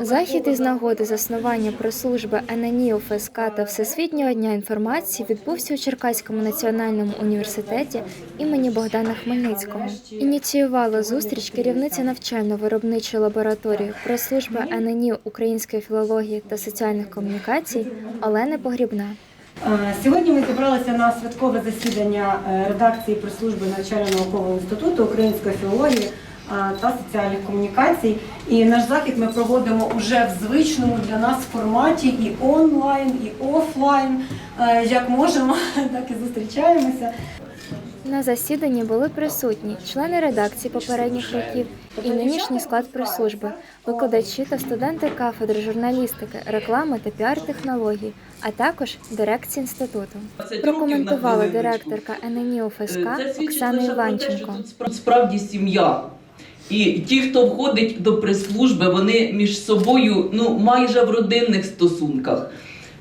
Захід із нагоди заснування прес-служби ННІ ФСК та Всесвітнього дня інформації відбувся у Черкаському національному університеті імені Богдана Хмельницького. Ініціювала зустріч керівниця навчально-виробничої лабораторії прес-служби ННІ української філології та соціальних комунікацій Олена Погрібна. Е, Сьогодні ми зібралися на святкове засідання е, редакції прес-служби навчально-наукового інституту української філології та соціальних комунікацій. І наш захід ми проводимо вже в звичному для нас форматі і онлайн, і офлайн. Е, Як можемо, так і зустрічаємося. На засіданні були присутні члени редакції попередніх років і нинішній склад прес-служби, викладачі та студенти кафедри журналістики, реклами та піар-технологій, а також дирекція інституту. Прокоментувала директорка ННІ ФСК Оксана те, що Іванченко. справді сім'я. І ті, хто входить до прес-служби, вони між собою ну майже в родинних стосунках.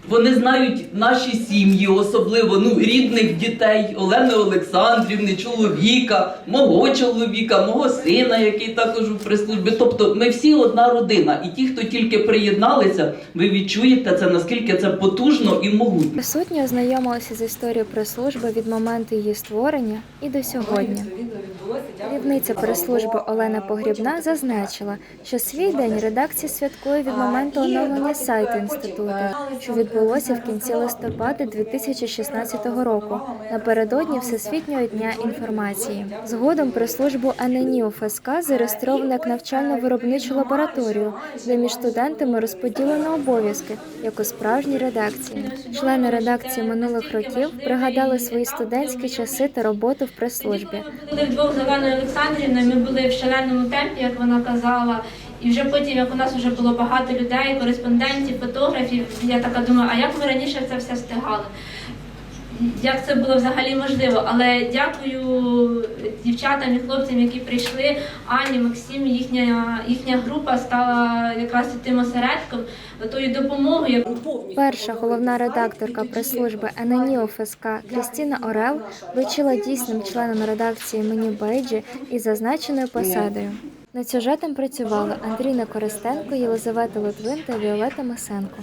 Вони знають наші сім'ї, особливо ну рідних дітей Олени Олександрівни, чоловіка, мого чоловіка, мого сина, який також у прес-службі. Тобто ми всі одна родина. І ті, хто тільки приєдналися, ви відчуєте це наскільки це потужно і могутньо. Присутні ознайомилися з історією прес-служби від моменту її створення і до сьогодні. Керівниця прес-служби Олена Погрібна зазначила, що свій день редакція святкує від моменту оновлення сайту інституту, що відбулося в кінці листопада 2016 року, напередодні Всесвітнього дня інформації. Згодом прес-службу АННІ ФСК зареєстровано як навчально-виробничу лабораторію, де між студентами розподілено обов'язки, як у справжній редакції. Члени редакції минулих років пригадали свої студентські часи та роботу в прес-службі. були вдвох з Оленою Олександрівною, ми були в шаленому темпі, як вона казала. І вже потім, як у нас вже було багато людей, кореспондентів, фотографів, я така думаю, а як ми раніше це все встигали? Як це було взагалі можливо? Але дякую дівчатам і хлопцям, які прийшли. Ані, Максим, їхня їхня група стала якраз тим осередком, тою допомогою, Перша головна редакторка прес-служби ННІ ФСК Крістіна Орел вручила дійсним членам редакції мені Бейджі із зазначеною посадою. Над сюжетом працювали Андрій Користенко, Єлизавета Литвин та Віолета Масенко.